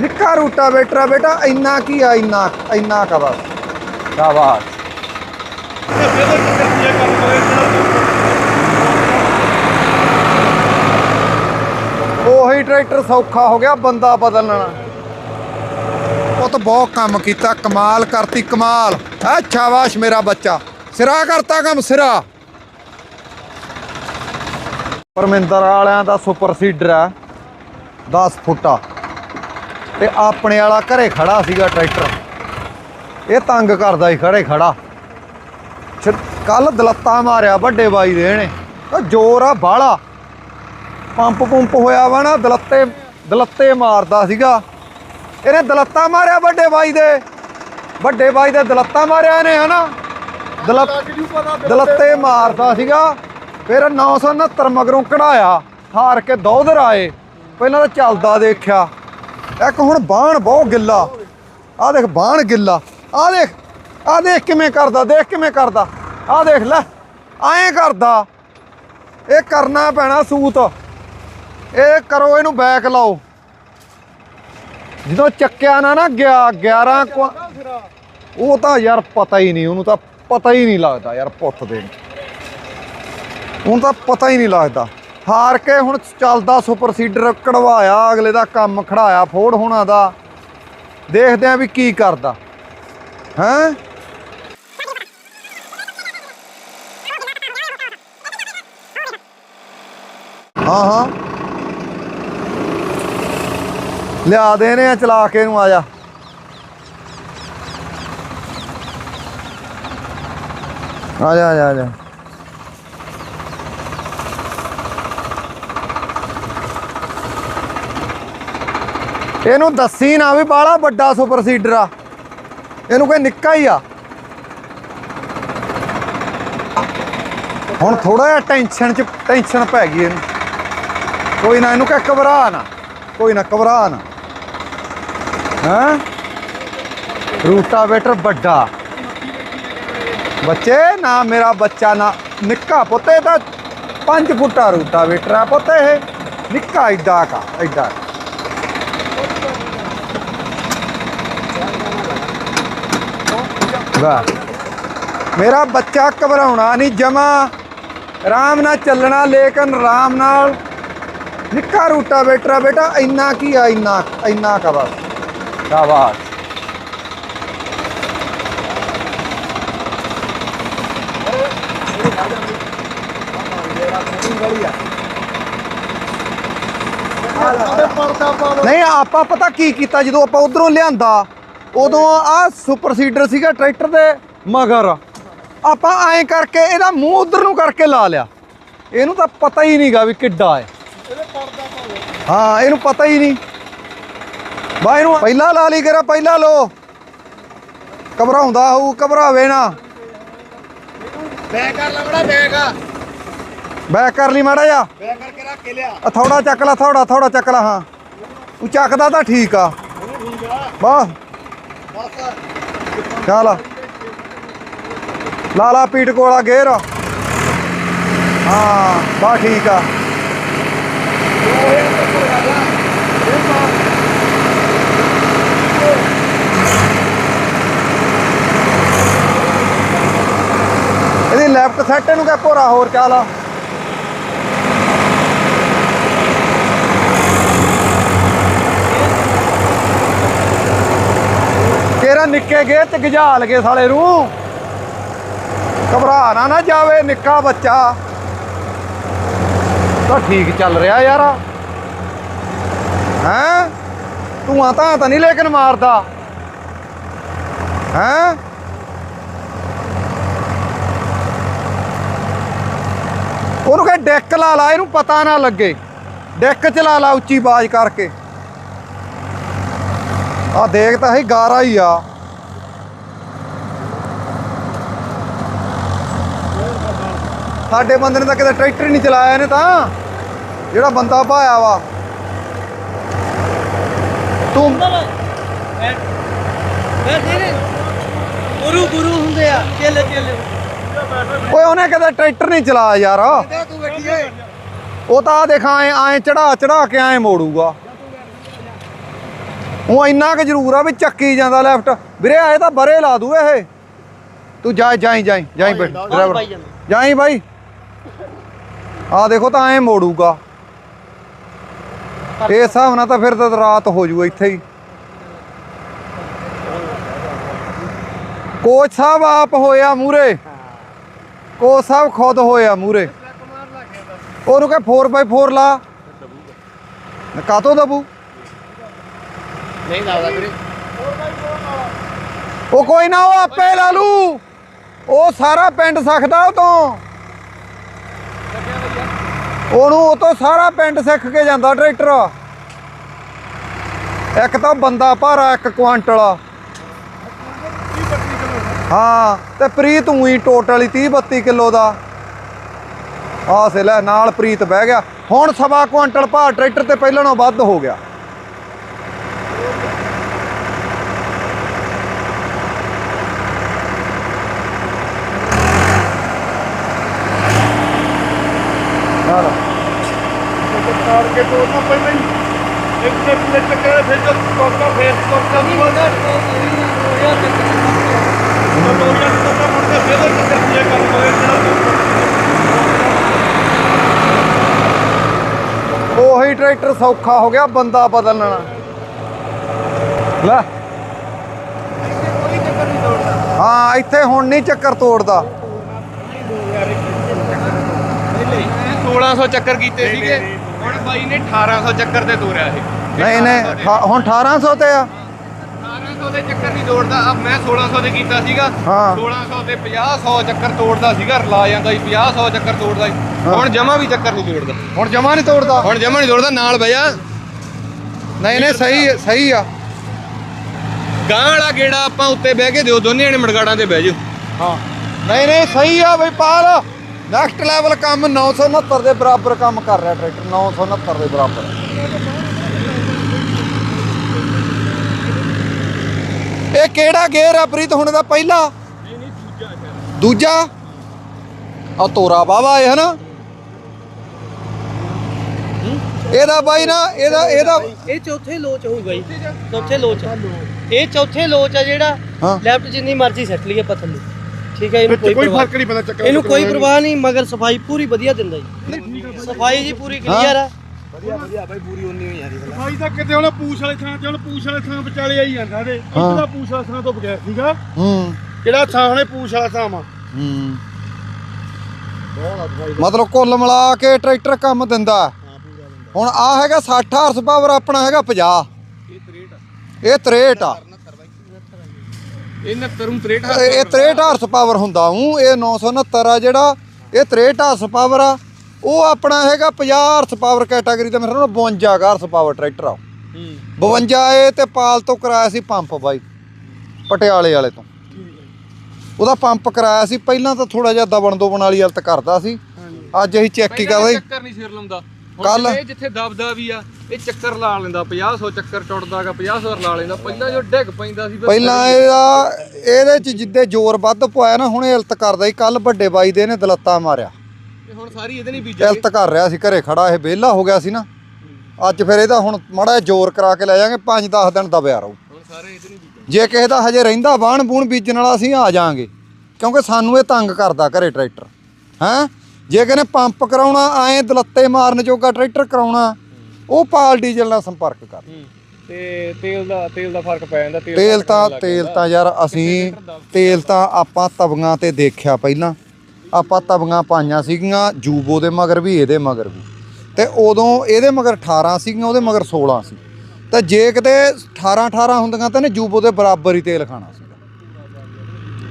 ਨਿੱਕਾ ਰੂਟਾ ਬੇਟਰਾ ਬੇਟਾ, ਇੰਨਾ ਕੀ ਆ, ਇੰਨਾ ਇੰਨਾ ਕਾ ਬਸ। ਸ਼ਾਬਾਸ਼। ਉਹੀ ਟਰੈਕਟਰ ਸੌਖਾ ਹੋ ਗਿਆ, ਬੰਦਾ ਬਦਲਣਾ। ਉਹ ਤਾਂ ਬਹੁਤ ਕੰਮ ਕੀਤਾ, ਕਮਾਲ ਕਰਤੀ, ਕਮਾਲ। ਹੈ, ਸ਼ਾਬਾਸ਼ ਮੇਰਾ ਬੱਚਾ। ਸਿਰਾ ਕਰਤਾ ਕੰਮ, ਸਿਰਾ। ਪਰਮਿੰਦਰ ਵਾਲਿਆਂ ਦਾ ਸੁਪਰ ਸੀਡਰ ਹੈ 10 ਫੁੱਟਾ। ਤੇ ਆਪਣੇ ਵਾਲਾ ਘਰੇ ਖੜਾ ਸੀਗਾ ਟਰੈਕਟਰ। ਇਹ ਤੰਗ ਕਰਦਾ ਸੀ, ਖੜੇ ਖੜਾ। ਕੱਲ ਦਲੱਤਾ ਮਾਰਿਆ ਵੱਡੇ ਬਾਈ ਦੇ ਨੇ। ਉਹ ਜ਼ੋਰ ਆ ਬਾਹਲਾ। ਪੰਪ ਪੰਪ ਹੋਇਆ ਵਾ ਨਾ, ਦਲੱਤੇ ਦਲੱਤੇ ਮਾਰਦਾ ਸੀਗਾ। ਇਹਨੇ ਦਲੱਤਾ ਮਾਰਿਆ ਵੱਡੇ ਬਾਈ ਦੇ। ਵੱਡੇ ਬਾਈ ਦੇ ਦਲੱਤਾ ਮਾਰਿਆ ਇਹਨੇ, ਹਨਾ? ਦਲੱਤ, ਦਲੱਤੇ ਮਾਰਦਾ ਸੀਗਾ। ਫਿਰ 969 ਮਗਰੋਂ ਕਢਾਇਆ, ਹਾਰ ਕੇ ਦੌਧਰ ਆਏ। ਪਹਿਲਾਂ ਤਾਂ ਚੱਲਦਾ ਦੇਖਿਆ। ਇੱਕ ਹੁਣ ਬਾਣ ਬਹੁਤ ਗਿੱਲਾ। ਆਹ ਦੇਖ, ਬਾਣ ਗਿੱਲਾ। ਆਹ ਦੇਖ ਆਹ ਦੇਖ ਕਿਵੇਂ ਕਰਦਾ, ਦੇਖ ਕਿਵੇਂ ਕਰਦਾ। ਆਹ ਦੇਖ ਲੈ, ਐਂ ਕਰਦਾ। ਇਹ ਕਰਨਾ ਪੈਣਾ ਸੂਤ। ਇਹ ਕਰੋ, ਇਹਨੂੰ ਬੈਕ ਲਾਓ। ਜਦੋਂ ਚੱਕਿਆ ਨਾ ਨਾ 11 ਕੁ- ਉਹ ਤਾਂ ਯਾਰ ਪਤਾ ਹੀ ਨਹੀਂ, ਉਹਨੂੰ ਤਾਂ ਪਤਾ ਹੀ ਨਹੀਂ ਲੱਗਦਾ ਯਾਰ ਪੁੱਤ ਦੇ ਨੂੰ ਹੁਣ ਤਾਂ ਪਤਾ ਹੀ ਨਹੀਂ ਲੱਗਦਾ। ਹਾਰ ਕੇ ਹੁਣ ਚੱਲਦਾ ਸੁਪਰ ਸੀਡਰ ਕਢਵਾਇਆ, ਅਗਲੇ ਦਾ ਕੰਮ ਖੜਾਇਆ ਫੋੜ ਹੋਣਾ ਦਾ। ਦੇਖਦੇ ਆ ਵੀ ਕੀ ਕਰਦਾ। ਹੈਂ? ਹਾਂ ਹਾਂ। ਲਿਆ ਦੇਨੇ ਆ, ਚਲਾ ਕੇ ਨੂੰ ਆ ਜਾ ਆ ਜਾ ਆ ਜਾ। ਇਹਨੂੰ ਦੱਸੀ ਨਾ ਵੀ ਬਾਲਾ ਵੱਡਾ ਸੁਪਰ ਸੀਡਰ ਆ। ਇਹਨੂੰ ਕੋਈ ਨਿੱਕਾ ਹੀ ਆ। ਹੁਣ ਥੋੜਾ ਜਿਹਾ ਟੈਨਸ਼ਨ ਚ ਟੈਨਸ਼ਨ ਪੈ ਗਈ ਇਹਨੂੰ। ਕੋਈ ਨਾ ਇਹਨੂੰ ਕਹਿ ਘਬਰਾ ਨਾ, ਕੋਈ ਨਾ ਘਬਰਾ ਨਾ। ਹਾਂ? ਰੂਟਾਵੇਟਰ ਵੱਡਾ। ਬੱਚੇ, ਨਾ ਮੇਰਾ ਬੱਚਾ, ਨਾ ਨਿੱਕਾ ਪੁੱਤੇ ਤਾਂ 5 ਫੁੱਟਾ ਰੂਟਾਵੇਟਰ ਆ ਪੁੱਤੇ ਇਹ। ਨਿੱਕਾ ਐਡਾ ਕਾ ਐਡਾ ਵਾਹ ਮੇਰਾ ਬੱਚਾ ਘਬਰਾਉਣਾ ਨਹੀਂ ਜਮਾ ਆਰਾਮ ਨਾਲ ਚੱਲਣਾ ਲੇਕਿਨ ਆਰਾਮ ਨਾਲ ਨਿੱਕਾ ਰੂਟਾ ਬੇਟਰਾ ਬੇਟਾ ਇੰਨਾ ਕੀ ਆ ਇੰਨਾ ਇੰਨਾ ਕਾ ਬਸ। ਸ਼ਾਬਾਸ਼। ਨਹੀਂ ਆਪਾਂ ਪਤਾ ਕੀ ਕੀਤਾ ਜਦੋਂ ਆਪਾਂ ਉਧਰੋਂ ਲਿਆਂਦਾ ਉਦੋਂ ਆ ਸੁਪਰ ਸੀਡਰ ਸੀਗਾ ਟਰੈਕਟਰ ਦੇ ਮਗਰ। ਆਪਾਂ ਐਂ ਕਰਕੇ ਇਹਦਾ ਮੂੰਹ ਉਧਰ ਨੂੰ ਕਰਕੇ ਲਾ ਲਿਆ। ਇਹਨੂੰ ਤਾਂ ਪਤਾ ਹੀ ਨਹੀਂਗਾ ਵੀ ਕਿੱਡਾ ਹੈ। ਹਾਂ ਇਹਨੂੰ ਪਤਾ ਹੀ ਨਹੀਂ। ਬਾ ਇਹਨੂੰ ਪਹਿਲਾਂ ਲਾ ਲਈ ਕਰਾ ਪਹਿਲਾਂ ਲੋ ਘਬਰਾਉਂਦਾ ਹੋਊ ਘਬਰਾਵੇ ਨਾ। ਬੈਕ ਕਰ ਲਵੜਾ ਬੈਕ। ਬੈਕ ਕਰ ਲਈ ਮਾੜਾ ਜਾ ਬੈਕ ਕਰਕੇ ਰੱਖ ਕੇ ਲਿਆ। ਆ ਥੋੜਾ ਚੱਕ ਲਾ ਥੋੜਾ ਥੋੜਾ ਚੱਕ ਲਾ ਹਾਂ। ਤੂੰ ਚੱਕਦਾ ਤਾਂ ਠੀਕ ਆ। ਠੀਕ ਆ। ਬਸ ਕਿਆ ਚੱਲ ਲਾ ਲਾ ਪੀਟ ਕੋਲਾ ਗੇਰ ਹਾਂ, ਬਾ ਠੀਕ ਆ। ਇਹਦੀ ਲੈਫਟ ਸੈਟ ਨੂੰ ਕਹ ਭੋਰਾ ਹੋਰ ਕਿਆ ਆ ਤੇਰਾ ਨਿੱਕੇ ਗਏ ਤੇ ਗਜਾਲ ਗਏ ਸਾਲੇ ਨੂੰ। ਘਬਰਾ ਨਾ ਨਾ ਜਾਵੇ ਨਿੱਕਾ ਬੱਚਾ। ਤਾਂ ਠੀਕ ਚੱਲ ਰਿਹਾ ਯਾਰ। ਹੈਂ? ਤੂੰ ਤਾਂ ਤਾਂ ਨਹੀਂ ਲੇਕਿਨ ਮਾਰਦਾ। ਹੈਂ? ਉਹਨੂੰ ਕਹੇ ਡੈਕ ਲਾ ਲਾ, ਇਹਨੂੰ ਪਤਾ ਨਾ ਲੱਗੇ। ਡੈਕ ਚਲਾ ਲਾ ਉੱਚੀ ਬਾਜ਼ ਕਰਕੇ। ਆ ਦੇਖ ਤਾਂ ਹੈ ਗਾਰਾ ਹੀ ਆ। ਸਾਡੇ ਬੰਦੇ ਨੇ ਤਾਂ ਕਿਤੇ ਟਰੈਕਟਰ ਹੀ ਨਹੀਂ ਚਲਾਇਆ ਇਹਨੇ ਤਾਂ। ਜਿਹੜਾ ਬੰਦਾ ਭਾਇਆ ਵਾ। ਤੂੰ ਗੁਰੂ ਗੁਰੂ ਹੁੰਦੇ ਆ ਚੇਲੇ ਚੇਲੇ ਓਏ ਉਹਨੇ ਕਦੇ ਟਰੈਕਟਰ ਨਹੀਂ ਚਲਾਇਆ ਯਾਰ। ਉਹ ਤਾਂ ਆ ਦੇਖ ਐ ਚੜਾ ਚੜਾ ਕੇ ਐ ਮੋੜੂਗਾ। ਉਹ ਇੰਨਾ ਕਿ ਜ਼ਰੂਰ ਆ ਵੀ ਚੱਕੀ ਜਾਂਦਾ ਲੈਫਟ ਵੀਰੇ ਆਏ ਤਾਂ ਬਰੇ ਲਾ ਦੂ ਇਹ। ਤੂੰ ਜਾ ਜਾਈ ਜਾਈ ਜਾਈ ਬੈ ਡਰਾਈਵਰ। ਜਾਈ ਬਾਈ ਆ ਦੇਖੋ ਤਾਂ ਐ ਮੋੜੂਗਾ। ਇਹ ਹਿਸਾਬ ਨਾਲ ਤਾਂ ਫਿਰ ਤਾਂ ਰਾਤ ਹੋ ਜੂ ਇੱਥੇ ਹੀ। ਕੋਚ ਸਾਹਿਬ ਆਪ ਹੋਇਆ ਮੂਰੇ ਕੋਚ ਸਾਹਿਬ ਖੁਦ ਹੋਇਆ ਮੂਰੇ ਉਹਨੂੰ ਕਹ 4x4 ਲਾ। ਕਾਤੋਂ ਦਬੂ? ਨਹੀਂ ਲਾਉਂਦਾ ਵੀਰੇ। ਉਹ ਕੋਈ ਨਾ, ਉਹ ਆਪੇ ਲਾ ਲੂ। ਉਹ ਸਾਰਾ ਪਿੰਡ ਸਿੱਖਦਾ ਉਹ ਤੋਂ ਉਹਨੂੰ ਉਹ ਤੋਂ ਸਾਰਾ ਪਿੰਡ ਸਿੱਖ ਕੇ ਜਾਂਦਾ ਟਰੈਕਟਰ। ਇੱਕ ਤਾਂ ਬੰਦਾ ਭਾਰਾ, ਇੱਕ ਕੁਆਂਟਲ। ਹਾਂ, ਤੇ ਪ੍ਰੀਤ ਉਹੀ ਟੋਟਲ ਹੀ 30 32 ਕਿਲੋ ਦਾ। ਆ ਸੇ ਲੈ, ਨਾਲ ਪ੍ਰੀਤ ਬਹਿ ਗਿਆ। ਹੁਣ ਸਵਾ ਕੁਆਂਟਲ ਭਾਰ ਟਰੈਕਟਰ ਤੇ ਪਹਿਲਾਂ ਨਾਲੋਂ ਵੱਧ ਹੋ ਗਿਆ। ਨਾਲ ਤਾਰ ਕੇ ਤੋੜਨਾ ਪਹਿਲਾਂ ਹੀ। ਇੱਕ ਤੇ ਪਲੇ ਚੱਕਰ ਫਿਰ ਜਦ ਕੋਕਾ ਫੇਰ ਕੋਕਾ ਨਹੀਂ ਹੁੰਦਾ ਤੋੜਿਆ ਤੇ ਤੋੜਿਆ ਤੇ ਕੋਕਾ ਮੁੜ ਕੇ ਫੇਰ ਚੱਕਰ ਕੰਮ ਹੋਇਆ ਜਿਹੜਾ ਉਹੀ ਟਰੈਕਟਰ ਸੌਖਾ ਹੋ ਗਿਆ, ਬੰਦਾ ਬਦਲਣਾ। ਲੈ। ਹਾਂ, ਇੱਥੇ ਹੁਣ ਨਹੀਂ ਚੱਕਰ ਤੋੜਦਾ ਪਹਿਲੇ 1600 ਚੱਕਰ ਕੀਤੇ ਸੀਗੇ। ਹੁਣ ਬਾਈ ਨੇ 1800 ਚੱਕਰ ਤੇ ਤੋੜਿਆ ਇਹ। ਨਹੀਂ ਨਹੀਂ ਹੁਣ 1800 ਤੇ ਆ। 1800 ਦੇ ਚੱਕਰ ਨਹੀਂ ਤੋੜਦਾ। ਅਬ ਮੈਂ 1600 ਦੇ ਕੀਤਾ ਸੀਗਾ। ਹਾਂ। 1600 ਤੇ 50 100 ਚੱਕਰ ਤੋੜਦਾ ਸੀਗਾ। ਰਲਾ ਜਾਂਦਾ ਸੀ। 50 100 ਚੱਕਰ ਤੋੜਦਾ ਸੀ। ਹੁਣ ਜਮਾ ਵੀ ਚੱਕਰ ਨਹੀਂ ਤੋੜਦਾ। ਹੁਣ ਜਮਾ ਨਹੀਂ ਤੋੜਦਾ। ਹੁਣ ਜਮਾ ਨਹੀਂ ਤੋੜਦਾ। ਨਾਲ ਬਈਆ ਨਹੀਂ ਨਹੀਂ ਸਹੀ ਸਹੀ ਆ। ਗਾਂ ਵਾਲਾ ਗੇੜਾ ਆਪਾਂ ਉੱਤੇ ਬਹਿ ਕੇ ਦਿਓ। ਦੋਨੇ ਜਣੇ ਮੜਗਾੜਾਂ ਤੇ ਬਹਿ ਜਾਓ। ਹਾਂ। ਨਹੀਂ ਨਹੀਂ ਸਹੀ ਆ ਬਈ ਪਾਲ। ਨੈਕਸਟ ਲੈਵਲ ਕੰਮ 969 ਦੇ ਬਰਾਬਰ ਕੰਮ ਕਰ ਰਿਹਾ ਟਰੈਕਟਰ 969 ਦੇ ਬਰਾਬਰ। ਇਹ ਕਿਹੜਾ ਗੇਅਰ ਆ ਪ੍ਰੀਤ? ਹੁਣ ਦਾ ਪਹਿਲਾ? ਦੂਜਾ? ਆ ਤੋਰਾ ਬਾਵਾ ਹੈ ਹਨਾ? ਇਹਦਾ ਬਾਈ ਨਾ ਇਹਦਾ ਇਹਦਾ ਇਹ ਚੌਥੇ ਲੋਚ ਹੋਊਗਾ ਜੀ ਚੌਥੇ ਲੋਚ। ਇਹ ਚੌਥੇ ਲੋਚ ਆ ਜਿਹੜਾ। ਲੈਫਟ ਜਿੰਨੀ ਮਰਜ਼ੀ ਸੈੱਟ ਲਈਏ ਪਤਨ ਦੀ ਠੀਕ ਹੈ ਇਹਨੂੰ ਕੋਈ ਕੋਈ ਫ਼ਰਕ ਨਹੀਂ ਪੈਂਦਾ ਚੱਕਰ ਇਹਨੂੰ ਕੋਈ ਪਰਵਾਹ ਨਹੀਂ। ਮਗਰ ਸਫ਼ਾਈ ਪੂਰੀ ਵਧੀਆ ਦਿੰਦਾ ਜੀ। ਸਫ਼ਾਈ ਜੀ ਪੂਰੀ ਕਲੀਅਰ ਆ। ਭਾਈ ਤਾਂ ਕਿਤੇ ਹੁਣ ਪੂਛ ਵਾਲੇ ਥਾਂ ਤੇ ਹੁਣ ਪੂਛ ਵਾਲੇ ਥਾਂ ਵਿਚਾਲੇ ਆਈ ਜਾਂਦਾ ਦੇ ਹਾਂ। ਇੱਕ ਦਾ ਪੂਛ ਵਾਲਾ ਥਾਂ ਤੋਂ ਬਗੈਰ ਸੀਗਾ ਹੂੰ। ਜਿਹੜਾ ਥਾਂ ਹੁਣੇ ਪੂਛ ਵਾਲਾ ਥਾਂ ਵਾ। ਹੂੰ। ਮਤਲਬ ਕੁੱਲ ਮਿਲਾ ਕੇ ਟਰੈਕਟਰ ਕੰਮ ਦਿੰਦਾ। ਹੁਣ ਆ ਹੈਗਾ 60 ਹਾਰਸ ਪਾਵਰ ਆਪਣਾ ਹੈਗਾ 50 ਇਹ 63 ਆ। ਇਹ 69 ਨੂੰ 63 ਇਹ ਇਹ 63 ਹਾਰਸ ਪਾਵਰ ਹੁੰਦਾ ਹੂੰ ਇਹ 969 ਆ ਜਿਹੜਾ ਇਹ 63 ਹਾਰਸ ਪਾਵਰ ਆ। ਉਹ ਆਪਣਾ ਹੈਗਾ 50 ਹਾਰਸ ਪਾਵਰ ਕੈਟਾਗਰੀ ਦਾ ਮੇਰੇ ਨਾਲ 52 ਹਾਰਸ ਪਾਵਰ ਟਰੈਕਟਰ ਆ 52 ਇਹ ਤੇ ਪਾਲ ਤੋਂ ਕਰਾਇਆ ਸੀ ਪੰਪ ਬਾਈ ਪਟਿਆਲੇ ਵਾਲੇ ਤੋਂ। ਉਹਦਾ ਪੰਪ ਕਰਾਇਆ ਸੀ ਪਹਿਲਾਂ ਤਾਂ ਥੋੜਾ ਜਿਹਾ ਦਬਣ ਦੋਬਣ ਵਾਲੀ ਹਾਲਤ ਕਰਦਾ ਸੀ। ਅੱਜ ਅਸੀਂ ਚੈੱਕ ਹੀ ਕਰਦੇ। ਚੱਕਰ ਨਹੀਂ ਸਿਰ ਲਾਉਂਦਾ। ਕੱਲ ਇਹ ਜਿੱਥੇ ਦਬਦਾ ਵੀ ਆ ਇਹ ਚੱਕਰ ਲਾ ਲੈਂਦਾ 50 100 ਚੱਕਰ ਟੁੱਟਦਾਗਾ 50 100 ਲਾ ਲੈਂਦਾ। ਪਹਿਲਾਂ ਜੋ ਡਿੱਗ ਪੈਂਦਾ ਸੀ ਪਹਿਲਾਂ ਇਹਦਾ ਇਹਦੇ ਚ ਜਿੱਦੇ ਜ਼ੋਰ ਵੱਧ ਪਵਾਇਆ ਨਾ ਹੁਣ ਇਹ ਇਲਤ ਕਰਦਾ ਸੀ। ਕੱਲ ਵੱਡੇ ਬਾਈ ਦੇ ਨੇ ਦਲੱਤਾ ਮਾਰਿਆ। ਤੇ ਹੁਣ ਸਾਰੀ ਇਹਦੇ ਨਹੀਂ ਬੀਜਾਂਗੇ ਇਲਤ ਕਰ ਰਿਹਾ ਸੀ ਘਰੇ ਖੜਾ ਇਹ ਵਿਹਲਾ ਹੋ ਗਿਆ ਸੀ ਨਾ। ਅੱਜ ਫਿਰ ਇਹਦਾ ਹੁਣ ਮਾੜਾ ਜ਼ੋਰ ਕਰਾ ਕੇ ਲੈ ਜਾਾਂਗੇ 5-10 ਦਿਨ ਦਬਿਆ ਰਹੂ। ਹੁਣ ਸਾਰੇ ਇਹਦੇ ਨਹੀਂ ਬੀਜਾਂਗੇ ਜੇ ਕਿਸੇ ਦਾ ਹਜੇ ਰਹਿੰਦਾ ਬਾਣ ਬੂਣ ਬੀਜਣ ਵਾਲਾ ਅਸੀਂ ਆ ਜਾਾਂਗੇ ਕਿਉਂਕਿ ਸਾਨੂੰ ਇਹ ਤੰਗ ਕਰਦਾ ਘਰੇ ਟਰੈਕਟਰ। ਹੈਂ? ਜੇ ਨੇ ਪੰਪ ਕਰਾਉਣਾ ਐਂ ਦਲੱਤੇ ਮਾਰਨ ਜੋਗਾ ਟਰੈਕਟਰ ਕਰਾਉਣਾ ਉਹ ਪਾਲ ਡੀਜ਼ਲ ਨਾਲ ਸੰਪਰਕ ਕਰ। ਤੇ ਤੇਲ ਦਾ ਤੇਲ ਦਾ ਫ਼ਰਕ ਪੈ ਜਾਂਦਾ ਤੇਲ ਤਾਂ ਤੇਲ ਤਾਂ ਯਾਰ ਅਸੀਂ ਤੇਲ ਤਾਂ ਆਪਾਂ ਤਵੀਆਂ ਤੇ ਦੇਖਿਆ ਪਹਿਲਾਂ। ਆਪਾਂ ਤਵੀਆਂ ਪਾਈਆਂ ਸੀਗੀਆਂ ਜੂਬੋ ਦੇ ਮਗਰ ਵੀ ਇਹਦੇ ਮਗਰ ਵੀ। ਤੇ ਉਦੋਂ ਇਹਦੇ ਮਗਰ 18 ਸੀਗੀਆਂ ਉਹਦੇ ਮਗਰ 16 ਸੀ। ਤੇ ਜੇ ਕਿਤੇ 18 18 ਹੁੰਦੀਆਂ ਤਾਂ ਨੇ ਜੂਬੋ ਦੇ ਬਰਾਬਰ ਹੀ ਤੇਲ ਖਾਣਾ ਸੀਗਾ।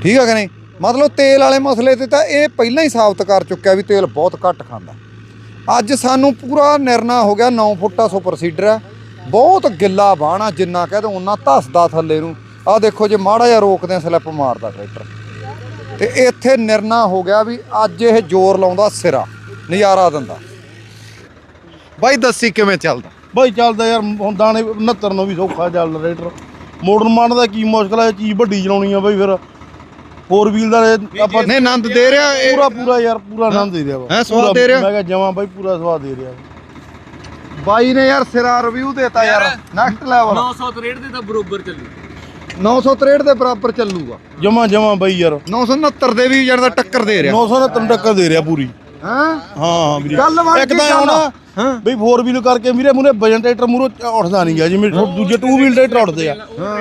ਠੀਕ ਹੈ ਕਿ ਨਹੀਂ? ਮਤਲਬ ਤੇਲ ਵਾਲੇ ਮਸਲੇ ਤੇ ਤਾਂ ਇਹ ਪਹਿਲਾਂ ਹੀ ਸਾਬਤ ਕਰ ਚੁੱਕਿਆ ਵੀ ਤੇਲ ਬਹੁਤ ਘੱਟ ਖਾਂਦਾ। ਅੱਜ ਸਾਨੂੰ ਪੂਰਾ ਨਿਰਣਾ ਹੋ ਗਿਆ 9 ਫੁੱਟਾ ਸੁਪਰ ਸੀਡਰ ਹੈ ਬਹੁਤ ਗਿੱਲਾ ਬਾਣਾ ਜਿੰਨਾ ਕਹਦੇ ਉਹਨਾਂ ਧੱਸਦਾ ਥੱਲੇ ਨੂੰ। ਆਹ ਦੇਖੋ ਜੇ ਮਾੜਾ ਜਿਹਾ ਰੋਕਦੇ ਆ ਸਲਿੱਪ ਮਾਰਦਾ ਟਰੈਕਟਰ ਤੇ ਇੱਥੇ ਨਿਰਣਾ ਹੋ ਗਿਆ ਵੀ ਅੱਜ ਇਹ ਜ਼ੋਰ ਲਾਉਂਦਾ ਸਿਰਾ, ਨਜ਼ਾਰਾ ਦਿੰਦਾ। ਬਾਈ, ਦੱਸੀ ਕਿਵੇਂ ਚੱਲਦਾ? ਬਾਈ, ਚੱਲਦਾ ਯਾਰ, ਹੁਣ ਦਾਣੇ 69 ਨੂੰ ਵੀ ਸੌਖਾ ਚੱਲਦਾ ਰੇਟਰ ਮੋੜਨ ਮਾਰਨ ਦਾ ਕੀ ਮੁਸ਼ਕਲ ਹੈ ਚੀਜ਼ ਵੱਡੀ ਚਲਾਉਣੀ ਆ ਬਾਈ ਫਿਰ। ਫੋਰ ਵੀਲ ਦਾ ਇਹ ਆਪਾਂ ਨਹੀਂ ਆਨੰਦ ਦੇ ਰਿਹਾ ਇਹ ਪੂਰਾ ਪੂਰਾ ਯਾਰ ਪੂਰਾ ਆਨੰਦ ਦੇ ਰਿਹਾ ਵਾ। ਹੈਂ, ਸਵਾਦ ਪੂਰਾ- ਦੇ ਰਿਹਾ? ਮੈਂ ਕਿਹਾ ਜਮਾਂ ਬਾਈ ਪੂਰਾ ਸਵਾਦ ਦੇ ਰਿਹਾ ਬਾਈ ਨੇ ਯਾਰ ਸਿਰਾ ਰਿਵਿਊ ਦੇਤਾ ਯਾਰ। ਨੈਕਸਟ ਲੈਵਲ 963 ਦੇ ਤਾਂ ਬਰੋਬਰ ਚੱਲੂ। 963 ਦੇ ਬਰਾਬਰ ਚੱਲੂਗਾ। ਜਮਾ ਜਮਾ ਬਈ ਯਾਰ। 969 ਦੇ ਵੀ ਜਿਹੜਾ ਟੱਕਰ ਦੇ ਰਿਹਾ। 969 ਟੱਕਰ ਦੇ ਰਿਹਾ ਪੂਰੀ। ਹਾਂ? ਹਾਂ ਹਾਂ ਵੀਰੇ। ਗੱਲ ਬਣ ਇੱਕ ਗਈ ਤਾਂ ਗੱਲ। ਆਉਣਾ ਹਾਂ। ਬਈ 4 ਵੀਲ ਕਰਕੇ ਵੀਰੇ ਮੂਰੇ ਵਜਨ ਟਰੈਕਟਰ ਮੂਰੋ ਉੱਠਦਾ ਨਹੀਂ ਗਿਆ ਜਿਵੇਂ ਦੂਜੇ 2 ਵੀਲ ਟਰੈਕਟਰ ਉੱਠਦੇ ਆ।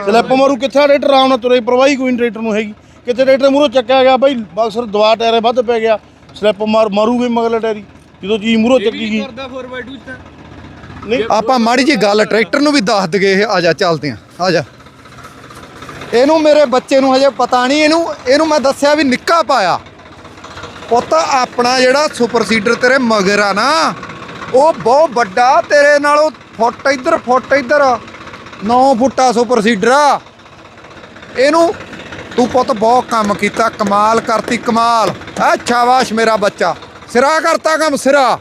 ਸਲਿੱਪ ਮਾਰੂ ਕਿੱਥੇ ਟਰੈਕਟਰ? ਆਰਾਮ ਨਾਲ ਤੁਰੇ ਪ੍ਰਵਾਹੀ ਕੋਈ ਨੀ ਟਰੈਕਟਰ ਨੂੰ ਹੈਗੀ। ਕਿਤੇ ਟਰੈਕਟਰ ਮੂਰੋ ਚੱਕਿਆ ਗਿਆ ਬਈ ਬਕਸਰ ਦਵਾ ਟਾਇਰੇ ਵੱਧ ਪੈ ਗਿਆ ਸਲਿੱਪ ਮਾਰ ਮਾਰੂਗੇ ਮਗਲੇ ਟਾਇਰੀ ਜਦੋਂ ਚੀਜ਼ ਮੂਰੋ ਚੱਕੀ ਗਈ। ਕਰਦਾ 4x2 ਚ ਤਾਂ। ਨਹੀਂ ਆਪਾਂ ਮਾੜੀ ਜੀ ਗੱਲ ਟਰੈਕਟਰ ਨੂੰ ਵੀ ਦੱਸ ਦਗੇ ਇਹ ਆ ਜਾ ਚੱਲਦੇ ਆ ਆ ਜਾ। ਇਹਨੂੰ ਮੇਰੇ ਬੱਚੇ ਨੂੰ ਹਜੇ ਪਤਾ ਨਹੀਂ ਇਹਨੂੰ ਇਹਨੂੰ ਮੈਂ ਦੱਸਿਆ ਵੀ ਨਿੱਕਾ ਪਾਇਆ। ਪੁੱਤ ਆਪਣਾ ਜਿਹੜਾ ਸੁਪਰ ਸੀਡਰ ਤੇਰੇ ਮਗਰ ਆ ਨਾ ਉਹ ਬਹੁਤ ਵੱਡਾ ਤੇਰੇ ਨਾਲੋਂ ਫੁੱਟ ਇੱਧਰ ਫੁੱਟ ਇੱਧਰ। 9 ਫੁੱਟਾ ਸੁਪਰ ਸੀਡਰ ਆ। ਇਹਨੂੰ ਤੂੰ ਪੁੱਤ ਬਹੁਤ ਕੰਮ ਕੀਤਾ, ਕਮਾਲ ਕਰਤੀ, ਕਮਾਲ। ਆ ਸ਼ਾਬਾਸ਼ ਮੇਰਾ ਬੱਚਾ। ਸਿਰਾ ਕਰਤਾ ਕੰਮ, ਸਿਰਾ।